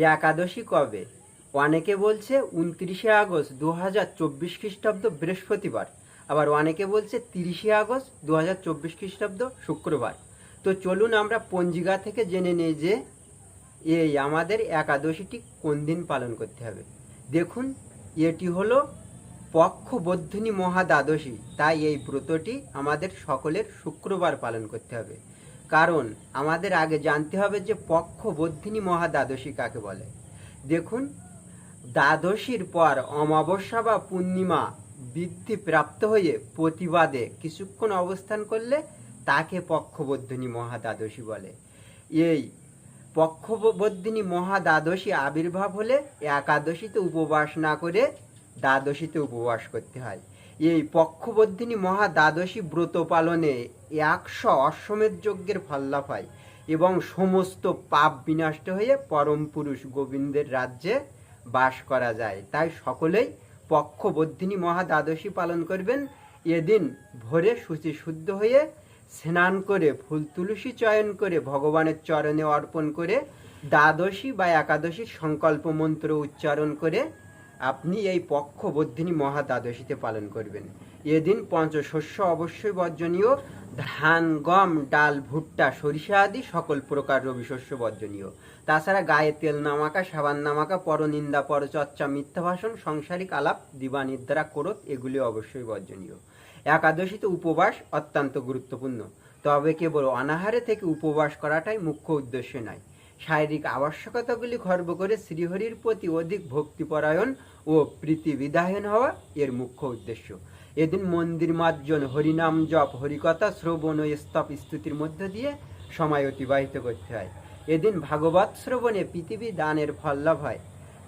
একাদশী কবে? অনেকে বলছে উনত্রিশে আগস্ট দু হাজার চব্বিশ খ্রিস্টাব্দ বৃহস্পতিবার। আবার অনেকে বলছে তিরিশে আগস্ট দু হাজার চব্বিশ খ্রিস্টাব্দ শুক্রবার। তো চলুন আমরা পঞ্জিকা থেকে জেনে নিই যে এই আমাদের একাদশীটি কোন দিন পালন করতে হবে। দেখুন, এটি হলো পক্ষবর্ধিনী মহাদ্বাদশী। তাই এই ব্রতটি আমাদের সকলের শুক্রবার পালন করতে হবে। কারণ আমাদের আগে জানতে হবে যে পক্ষবর্ধিনী মহাদ্বাদশী কাকে বলে। দেখুন, দ্বাদশীর পর অমাবস্যা বা পূর্ণিমা বৃদ্ধি প্রাপ্ত হয়ে প্রতিবাদে কিছুক্ষণ অবস্থান করলে তাকে পক্ষবর্ধিনী মহাদ্বাদশী বলে। এই পক্ষবর্ধিনী মহাদ্বাদশী আবির্ভাব হলে একাদশীতে উপবাস না করে দ্বাদশীতে উপবাস করতে হয়। এই পক্ষবর্ধিনী মহাদ্বাদশী ব্রত পালনে একশো অশ্বমেধ যজ্ঞের ফল্লাপ হয় এবং সমস্ত পাপ বিনষ্ট হয়ে পরম পুরুষ গোবিন্দের রাজ্যে বাস করা যায়। তাই সকলেই পক্ষবর্ধিনী মহাদ্বাদশী পালন করবেন। এদিন ভোরে শুচি শুদ্ধ হয়ে স্নান করে ফুল তুলসী চয়ন করে ভগবানের চরণে অর্পণ করে দ্বাদশী বা একাদশীর সংকল্প মন্ত্র উচ্চারণ করে আপনি এই পক্ষবর্ধিনী মহাদ্বাদশীতে পালন করবেন। এদিন পঞ্চশস্য অবশ্যই বর্জনীয়, ধান, গম, ডাল, ভুট্টা, সরিষা আদি সকল প্রকার রবি শস্য বর্জনীয়। তাছাড়া গায়ে তেল নামাকা, সাবান নামাকা, পরনিন্দা, পরচর্চা মিথ্যা ভাষণ সাংসারিক আলাপ, দিবানিদ্রা করত এগুলি অবশ্যই বর্জনীয়। একাদশীতে উপবাস অত্যন্ত গুরুত্বপূর্ণ। তবে কেবল অনাহারে থেকে উপবাস করাটাই মুখ্য উদ্দেশ্য নয়। শারীরিক আবশ্যকতাগুলি খর্ব করে শ্রীহরির প্রতি অধিক ভক্তিপরায়ণ ও প্রীতি বিধায়ন হওয়া এর মুখ্য উদ্দেশ্য। এদিন মন্দির মার্জন হরিনাম জপ, হরিকথা, শ্রবণ ও স্তব স্তুতির মধ্য দিয়ে সময় অতিবাহিত করতে হয়। এদিন ভাগবত শ্রবণে পৃথিবী দানের ফল লাভ হয়।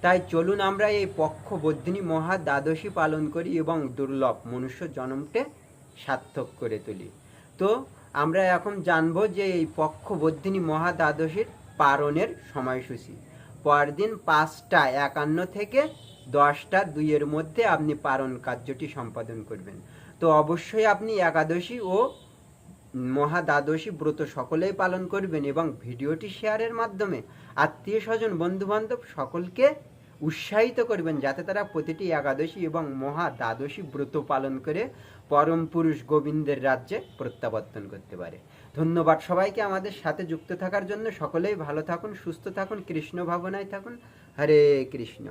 তাই চলুন আমরা এই পক্ষ পক্ষবর্ধিনী মহা দ্বাদশী পালন করি এবং দুর্লভ মনুষ্য জন্মকে সার্থক করে তুলি। তো আমরা এখন জানব যে এই পক্ষ পক্ষবর্ধিনী মহা দ্বাদশীর পারণের সময়সূচি। পরদিন পাঁচটা একান্ন থেকে দশটা দুইয়ের মধ্যে আপনি পারণ কার্যটি সম্পাদন করবেন। তো অবশ্যই আপনি একাদশী ও মহা দ্বাদশী ব্রত সকলেই পালন করবেন এবং ভিডিওটি শেয়ারের মাধ্যমে আত্মীয় স্বজন, বন্ধুবান্ধব সকলকে উৎসাহিত করবেন যাতে তারা প্রতিটি একাদশী এবং মহা দ্বাদশী ব্রত পালন করে পরম পুরুষ গোবিন্দের রাজ্যে প্রত্যাবর্তন করতে পারে। ধন্যবাদ সবাইকে আমাদের সাথে যুক্ত থাকার জন্য। সকলেই ভালো থাকুন, সুস্থ থাকুন, কৃষ্ণ ভাবনায় থাকুন। হরে কৃষ্ণ।